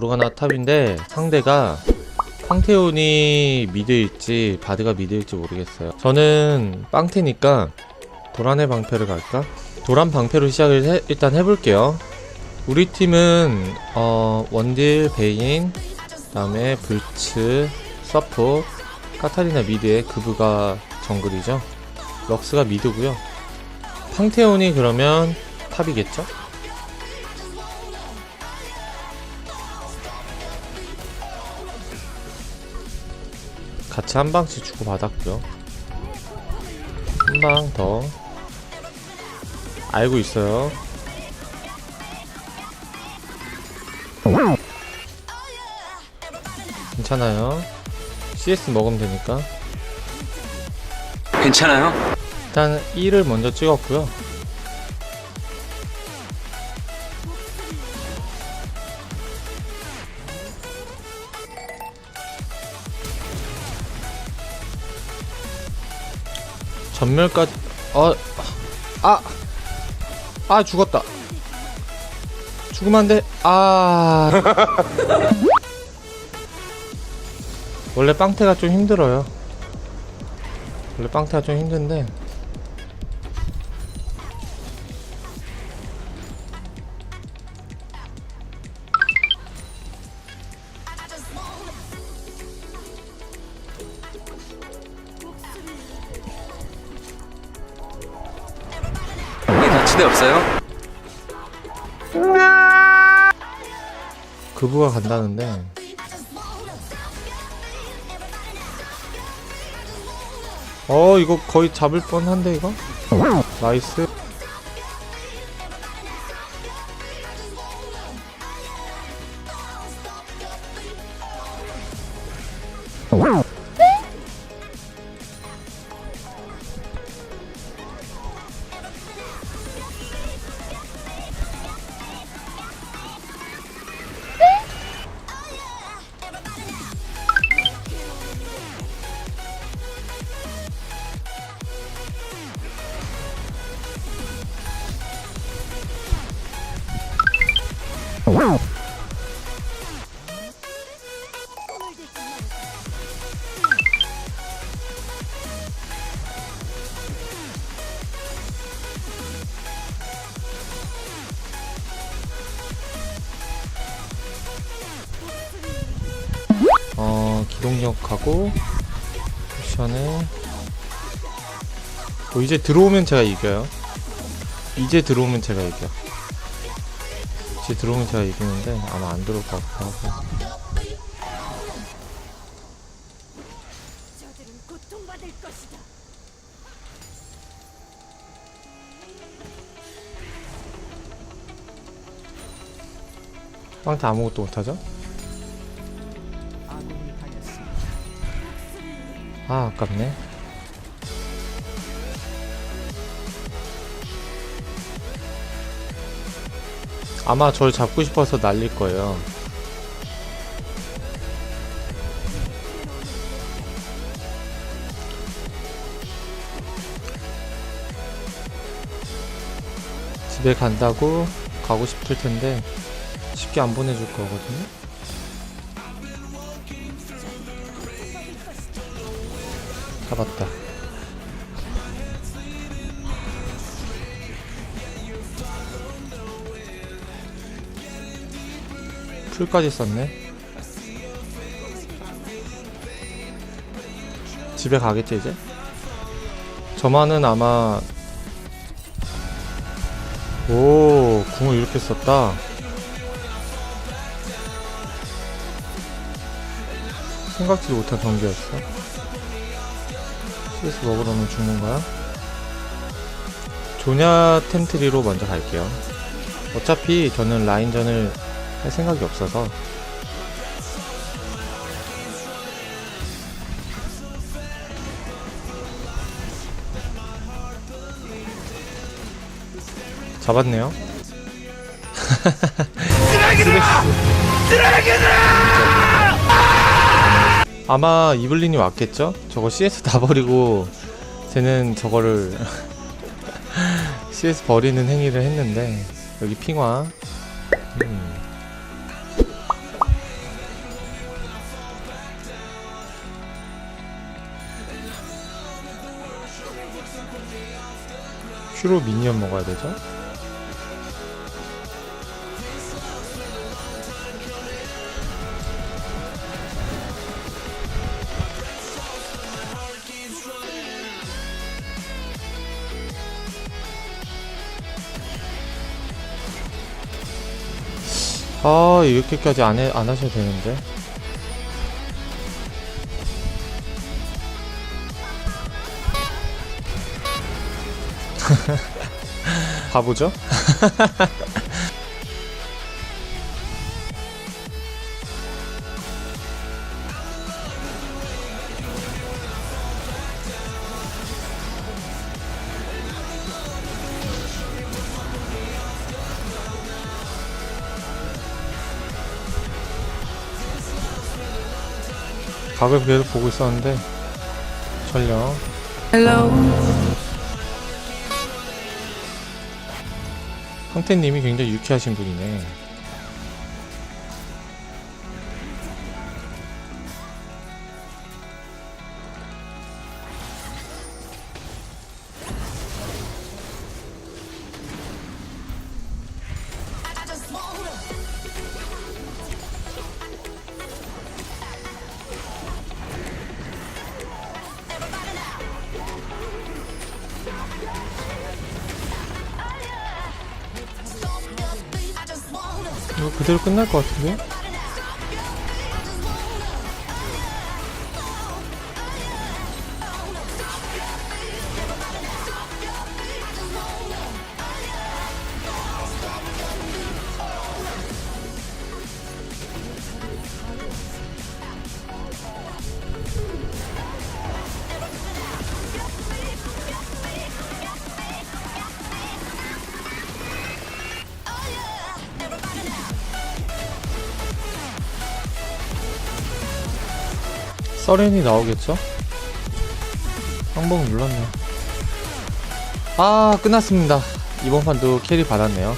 모르가나 탑인데 상대가 황태훈이 미드일지 바드가 미드일지 모르겠어요. 저는 빵태니까 도란의 방패를 갈까? 도란 방패로 시작을 해- 일단 해볼게요. 우리 팀은 어, 원딜, 베인, 그다음에 불츠, 서포, 카타리나 미드에 그브가 정글이죠. 럭스가 미드고요. 황태훈이 그러면 탑이겠죠? 같이 한 방씩 주고 받았고요. 한 방 더. 알고 있어요. 괜찮아요. CS 먹으면 되니까. 괜찮아요? 일단 1을 먼저 찍었고요. 전멸까지 어, 아, 아 죽었다. 죽으면 안 돼. 아. 원래 빵태가 좀 힘들어요. 원래 빵태가 좀 힘든데 데 없어요? 그부가 간다는데. 어 이거 거의 잡을 뻔한데 이거? 나이스 기동력하고 쿠션에 어, 이제 들어오면 제가 이겨요 이제 들어오면 제가 이겨 이제 들어오면 제가 이기는데 아마 안 들어올 것 같고 하고. 빵태 아무것도 못하죠? 아 아깝네. 아마 절 잡고 싶어서 날릴 거예요. 집에 간다고 가고 싶을 텐데 쉽게 안 보내줄 거거든요 잡았다. 풀까지 썼네. 집에 가겠지 이제? 저만은 아마 오 궁을 이렇게 썼다. 생각지도 못한 경기였어. CS 먹으러면 죽는 거야? 조냐 템트리로 먼저 갈게요. 어차피 저는 라인전을 할 생각이 없어서 잡았네요. 아 아마 이블린이 왔겠죠? 저거 CS 다 버리고 쟤는 저거를 CS 버리는 행위를 했는데 여기 핑화 음. 큐로 미니언 먹어야 되죠? 아 이렇게까지 안, 해, 안 하셔도 되는데 바보죠? 각을 계속 보고 있었는데 전령 황태님이 굉장히 유쾌하신 분이네 이거 그대로 끝날 것 같은데? 서렌이 나오겠죠? 항복 눌렀네. 아 끝났습니다. 이번 판도 캐리 받았네요